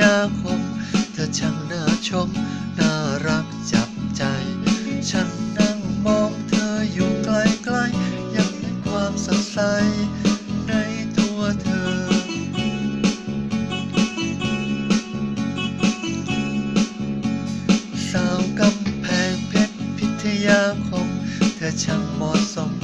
ยาคม เธอช่างน่าชม น่ารักจับใจ ฉันนั่งมองเธออยู่ไกลๆ ยังเห็นความสดใสในตัวเธอ สาวกำแพงเพชรพิทยาคม เธอช่างเหมาะสม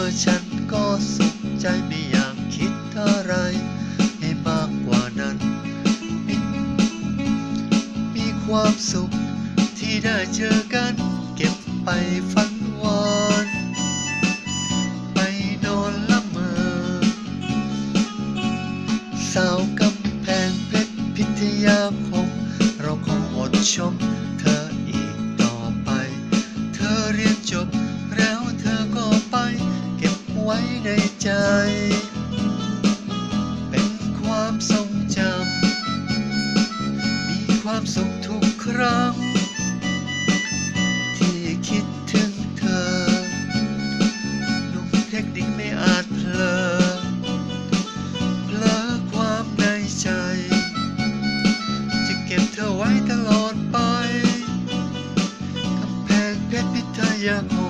มเมื่อฉันก็สุขใจไม่อยากคิดอะไรให้มากกว่านั้น มีมีความสุขที่ได้เจอกันเก็บไปฝันหวานไปนอนละเมอสาวกำแพงเพชรพิทยาคม เราคงอดชม เธออีกต่อไป เธอเรียนจบ ว้ในใจ เป็นความทรงจำ มีความสุขทุกครั้ง ที่คิดถึงเธอหนุ่มเทคนิคไม่อาจเพลอเผลอความในใจ จะเก็บเธอไว้ตลอดไป กำแพงเพชรพิทยาคม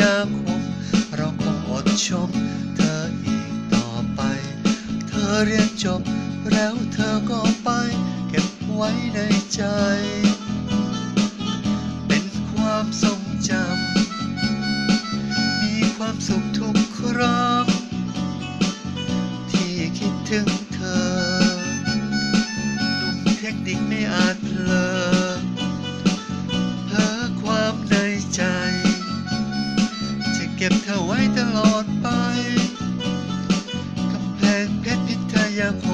ยาคม เราคงอดชม เธออีกต่อไป เธอเรียนจบ แล้วเธอก็ไป เก็บไว้ในใจ เป็นความทรงจำมีความสุข เก็บเธอไว้ตลอดไปกำแพงเพชรพิทยาคม